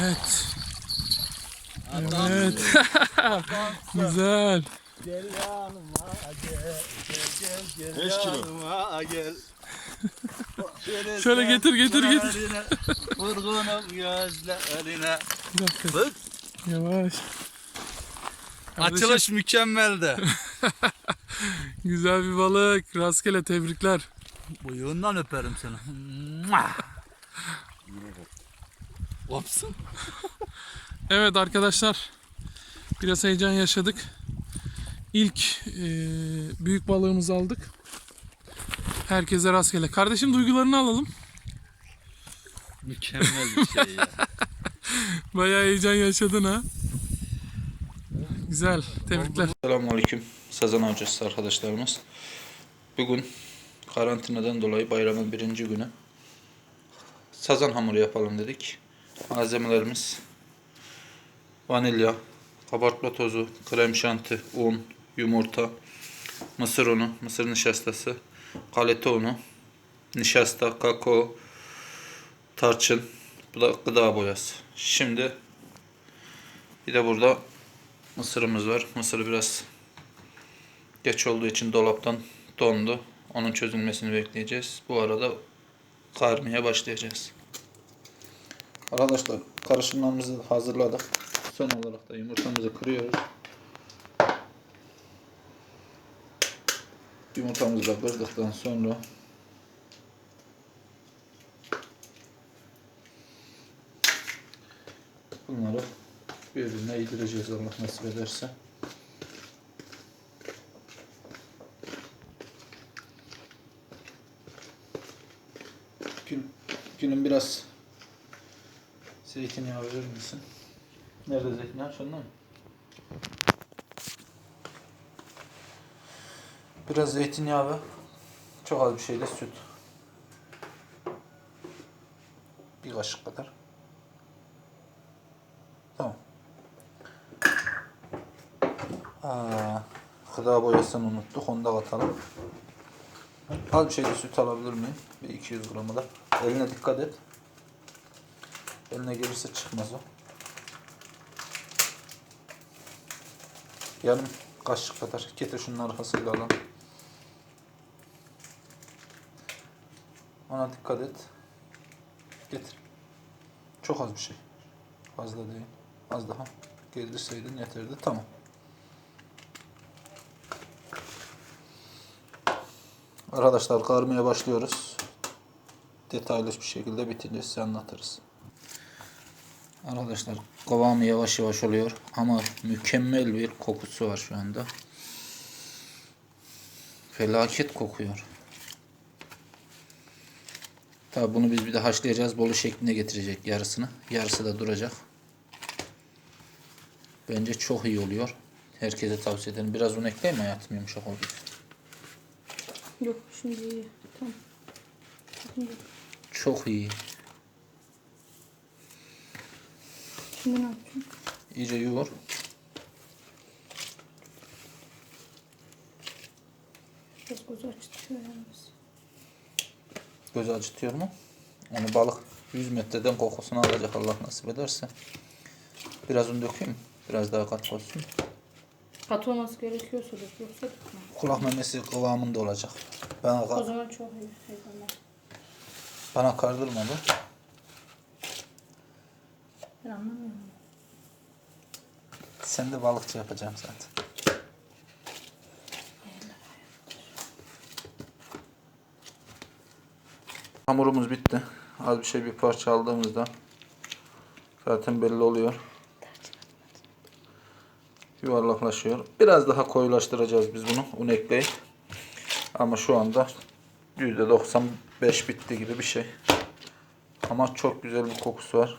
Evet. Evet. Güzel. Gel yanıma gel. Gel gel gel Beş kilo. yanıma gel. Şöyle getir, getir, getir. Gözlerine, Vurgunum gözlerine. Bak Yavaş. Kardeşim, açılış mükemmeldi. Güzel bir balık. Rastgele tebrikler. Buyuğundan öperim seni. Yine bak. Opsun. Evet arkadaşlar. Biraz heyecan yaşadık. İlk e, büyük balığımızı aldık. Herkese rastgele. Kardeşim duygularını alalım. Mükemmel bir şey ya. Bayağı heyecan yaşadın ha. Güzel. Tebrikler. Selamünaleyküm sazan avcısı arkadaşlarımız. Bugün karantinadan dolayı bayramın birinci günü sazan hamuru yapalım dedik. Malzemelerimiz vanilya, kabartma tozu, krem şanti, un, yumurta, mısır unu, mısır nişastası, kalite unu, nişasta, kakao, tarçın, bu da gıda boyası. Şimdi bir de burada Mısırımız var. Mısır biraz geç olduğu için dolaptan dondu. Onun çözülmesini bekleyeceğiz. Bu arada karmaya başlayacağız. Arkadaşlar karışımlarımızı hazırladık. Son olarak da yumurtamızı kırıyoruz. Yumurtamızı da kırdıktan sonra bunları birbirine yedireceğiz Allah nasip ederse. Gül, gülüm biraz zeytinyağı verir misin? Nerede zeytinyağı? Şunda mı? Biraz zeytinyağı ve çok az bir şey de süt. Bir kaşık kadar. Tamam. Aa, gıda boyasını unuttuk. Onu da katalım. Az bir şey de süt alabilir miyim? Bir 200 gramı da. Eline dikkat et. Eline gelirse çıkmaz o. Yarım kaşık kadar. Getir şunun arkasıyla alalım. Ona dikkat et. Getir. Çok az bir şey. Fazla değil. Az daha gelirseydin yeterdi. Tamam. Arkadaşlar karmaya başlıyoruz. Detaylı bir şekilde bitince size anlatırız. Arkadaşlar kıvamı yavaş yavaş oluyor ama mükemmel bir kokusu var şu anda. Felaket kokuyor. Tabi bunu biz bir de haşlayacağız. Bolu şeklinde getirecek yarısını. Yarısı da duracak. Bence çok iyi oluyor. Herkese tavsiye ederim. Biraz un ekleyeyim mi hayatım yumuşak oldu. Yok şimdi iyi. Tamam. Şimdi, Çok iyi. Şimdi ne yapacağım? İyice yoğur. Biraz gözü açtırıyor yalnız. Gözü acıtıyor mu? Onu balık 100 metreden kokusunu alacak Allah nasip ederse. Biraz un dökeyim. Biraz daha kat koysun. Katı olması gerekiyorsa da yoksa tutma. Kulak memesi kıvamında olacak. Bana, O zaman çok iyi. bana kardırma bu. Ben anlamıyorum. Sen de balıkçı yapacağım zaten. Hamurumuz bitti. Az bir şey bir parça aldığımızda zaten belli oluyor. Yuvarlaklaşıyor. Biraz daha koyulaştıracağız biz bunu un ekleyip. Ama şu anda %95 bitti gibi bir şey. Ama çok güzel bir kokusu var.